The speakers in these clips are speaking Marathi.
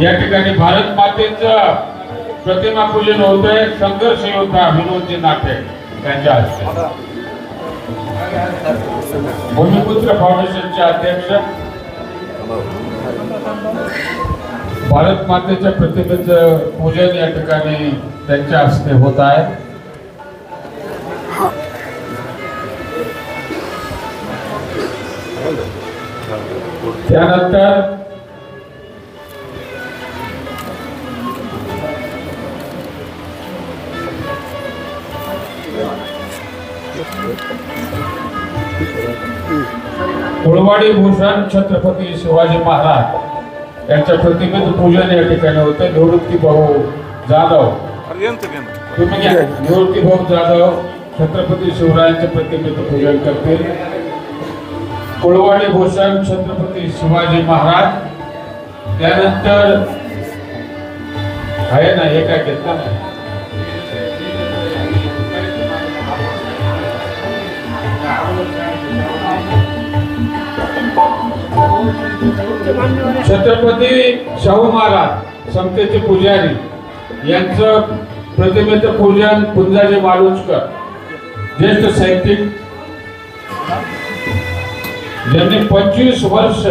या ठिकाणी भारत मातेचं प्रतिमा पूजन होत आहे संघर्ष योद्धा विनोदजी नाटे त्यांच्या हस्ते. भूमिपुत्र फाउंडेशनचे अध्यक्ष भारत मातेच्या प्रतिमेचं पूजन या ठिकाणी त्यांच्या हस्ते होत आहे. त्यानंतर कुळवाडी भूषण छत्रपती शिवाजी महाराज. यांच्या प्रतिमेचं पूजन या ठिकाणी होतं. निवृत्ती भाऊ जाधव. तुम्ही निवृत्ती भाऊ जाधव छत्रपती शिवरायांच्या प्रतिमेचं पूजन करतील. कुळवाडी भूषण छत्रपती शिवाजी महाराज. त्यानंतर आहे ना हे काय घेतलं छत्रपती शाहू महाराज समतेचे पुजारी. यांचं प्रतिमेचं पूजन पुंजाजी मालुचकर ज्येष्ठ साहित्यिक. ज्यांनी पंचवीस वर्ष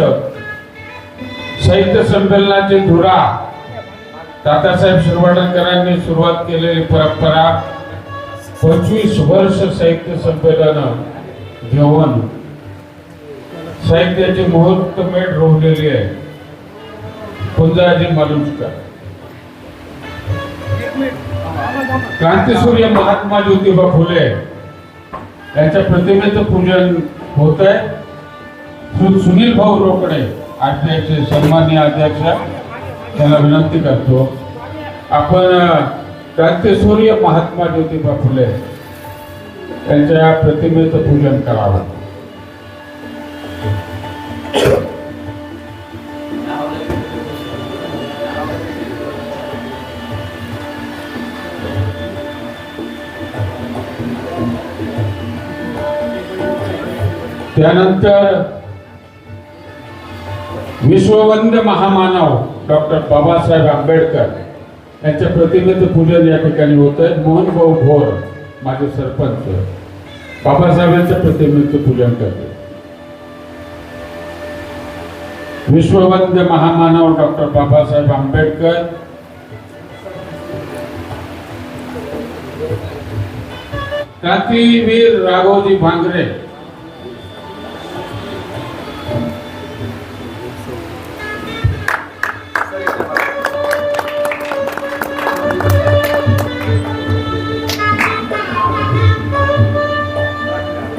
साहित्य संमेलनाचे धुरा तात्यासाहेब शिरवाडकरांनी सुरुवात केलेली परंपरा पंचवीस वर्ष साहित्य संमेलन घेऊन मुहूर्त मेट रोवलेली आहे. कुंजाजी मालुसकर क्रांतीसूर्य महात्मा ज्योतिबा फुले यांच्या प्रतिमेचं पूजन होत आहे. सु- सुनील भाऊ रोकडे अध्यक्ष सन्मान्य अध्यक्ष त्यांना विनंती करतो. आपण क्रांतीसूर्य महात्मा ज्योतिबा फुले यांच्या प्रतिमेचं पूजन करावं. त्यानंतर विश्ववंद महामानव डॉक्टर बाबासाहेब आंबेडकर यांच्या प्रतिमेचं पूजन या ठिकाणी होत आहे. मोहन भाऊ भोर माझे सरपंच बाबासाहेबांच्या प्रतिमेचं पूजन करते विश्ववंद महामानव डॉक्टर बाबासाहेब आंबेडकर. क्रांतीवीर राघोजी भांगरे.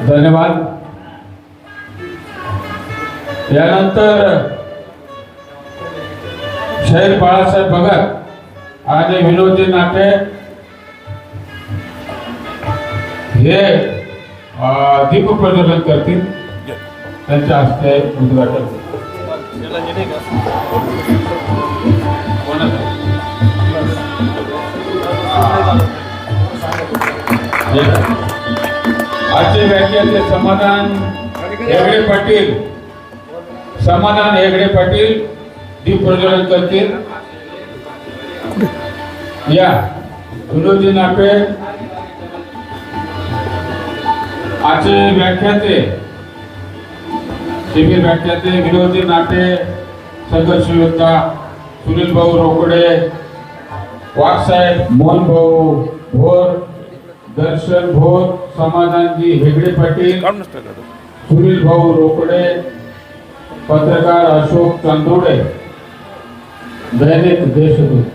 धन्यवाद. यानंतर शहीद बाळासाहेब भगत आणि विनोदी नाटे हे दीप प्रज्वलन करतील. त्यांच्या हस्ते उद्घाटन. आजचे समाधान हेगडे पाटील. समाधान हेगडे पाटील. दीप प्रज्वलन करतील. या. विनोदी नापे. आजचे व्याख्याते. शिबिर व्याख्याते. विनोदी नाटे संघर्ष योद्धा सुनील भाऊ रोकडे वाघसाहेब मोहन भाऊ भोर दर्शन भोर समाधानजी हेगडे पाटील सुनील भाऊ रोकडे पत्रकार अशोक चांदोडे. दैनिक देशदूत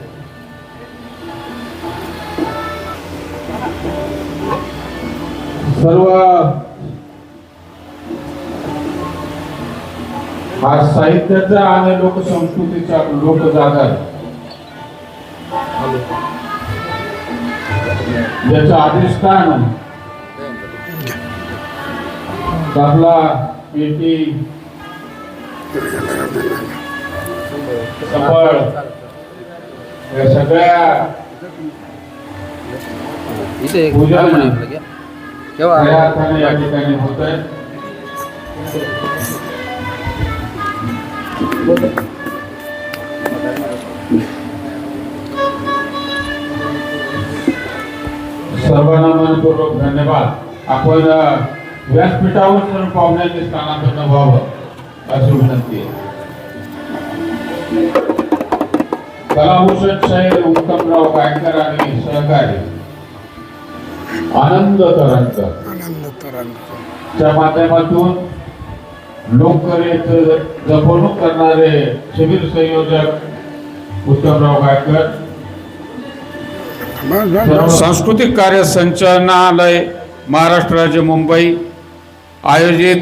सर्व हा साहित्याचा आणि लोकसंस्कृतीचा लोकजागर याचं अधिष्ठान. आपला पेटी. सफळ. या सगळ्या पूजन या ठिकाणी होत सर्वांना मनपूर्वक धन्यवाद. आपण व्यासपीठावर सर्व पाहुण्याचे स्थानांतरण व्हावं अशी विनंती आहे. कलाभूषण शाहीर उत्तमराव गायकर आणि सहकारी. आनंद तरंग. आनंद तरांग. च्या माध्यमातून लोककलेचं जपणूक करणारे शिबिर संयोजक उत्तमराव गायकर सांस्कृतिक कार्य संचालनालय महाराष्ट्र राज्य मुंबई. आयोजित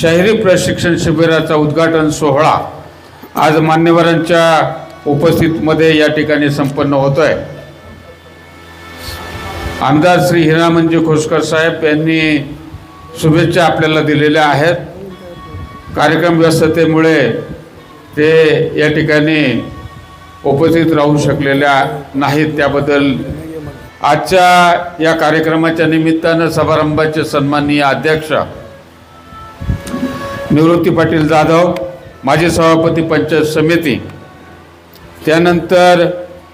शहरी प्रशिक्षण शिबिराचा उद्घाटन सोहळा. आज मान्यवरांच्या उपस्थितीमध्ये या ठिकाणी संपन्न होतोय. आमदार श्री हिरामंजी खोसकर साहेब यांनी शुभेच्छा आपल्याला दिलेल्या आहेत. कार्यक्रम व्यस्ततेमुळे ते या ठिकाणी उपस्थित राहू शकलेल्या नाहीत. त्याबद्दल आजच्या या कार्यक्रमाच्या निमित्तानं समारंभाचे सन्माननीय अध्यक्ष निवृत्ती पाटील जाधव माजी सभापती पंचायत समिती त्यानंतर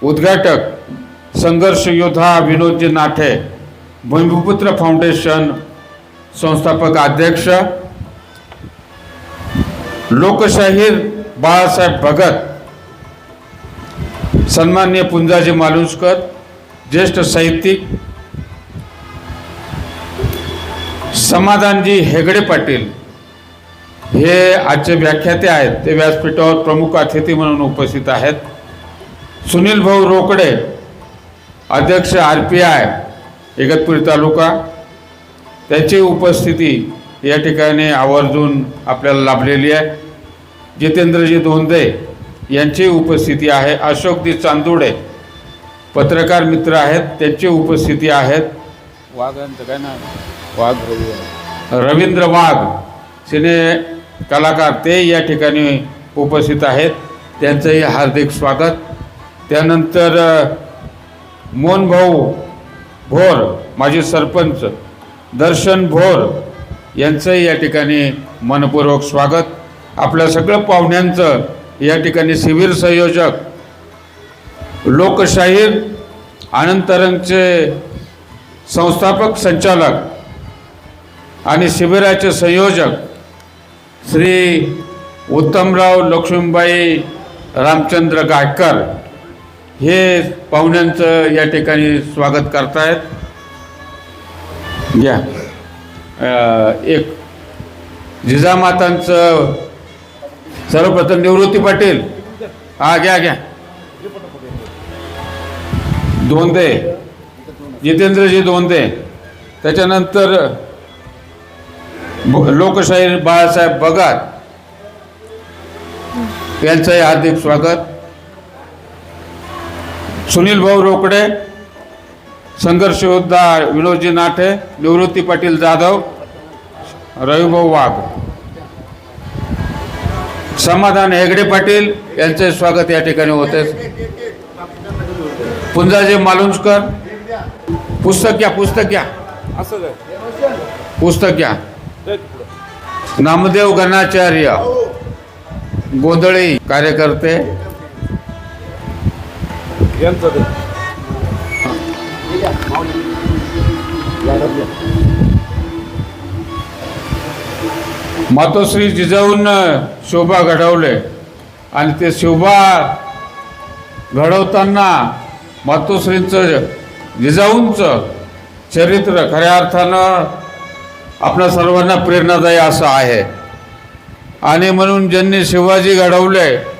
उद्घाटक संघर्ष योद्धा विनोदजी नाठे भूमिपुत्र फाउंडेशन संस्थापक अध्यक्ष लोकशाहीर बाळासाहेब भगत सन्मान्य पुंजाजी मालुसकर ज्येष्ठ साहित्यिक समाधानजी हेगडे पाटील हे आजचे व्याख्याते आहेत. ते व्यासपीठावर प्रमुख अतिथी म्हणून उपस्थित आहेत. सुनील भाऊ रोकडे अध्यक्ष R P I Igatpuri taluka. त्याची उपस्थिती या ठिकाणी आवर्जून आपल्याला लाभलेली आहे. जितेंद्रजी धोंदे यांची उपस्थिती आहे. अशोकजी चांदोडे पत्रकार मित्र आहेत. त्यांची उपस्थिती आहेत. वाघांचं काय नाव वाघ रवींद्र वाघ सिने कलाकार ते या ठिकाणी उपस्थित आहेत. त्यांचंही हार्दिक स्वागत. त्यानंतर मोनभाऊ मोहनभाऊ भोर माजी सरपंच दर्शन भोर यांचंही या ठिकाणी मनपूर्वक स्वागत. आपल्या सगळं पाहुण्यांचं या ठिकाणी शिबिर संयोजक लोकशाहीर आनंतरंगचे संस्थापक संचालक आणि शिबिराचे संयोजक श्री उत्तमराव लक्ष्मीबाई रामचंद्र गायकर हे पाहुण्यांचं या ठिकाणी स्वागत करतायत. घ्या. एक जिजामातांचं सर्वप्रथम निवृत्ती पाटील. हा घ्या घ्या. दोंदे. जितेंद्रजी दोंदे. त्याच्यानंतर लोकशाहीर बाळासाहेब बगात यांचंही हार्दिक स्वागत. सुनील भाऊ रोकडे संघर्ष योद्धा विनोदजी नाठे निवृत्ती पाटील जाधव रविभाऊ वाघ. समाधान हेगडे पाटील यांचे स्वागत या ठिकाणी होते. पुंजाजी मालुंजकर पुस्तक घ्या पुस्तक घ्या. पुस्तक घ्या. नामदेव गणाचार्य गोंधळी कार्यकर्ते. मातोश्री जिजाऊन शोभा घडवले. आणि ते शोभा घडवताना मातोश्रींचं जिजाऊंचं चरित्र खऱ्या अर्थानं आपल्या सर्वांना प्रेरणादायी असं आहे. आणि म्हणून ज्यांनी शिवाजी घडवले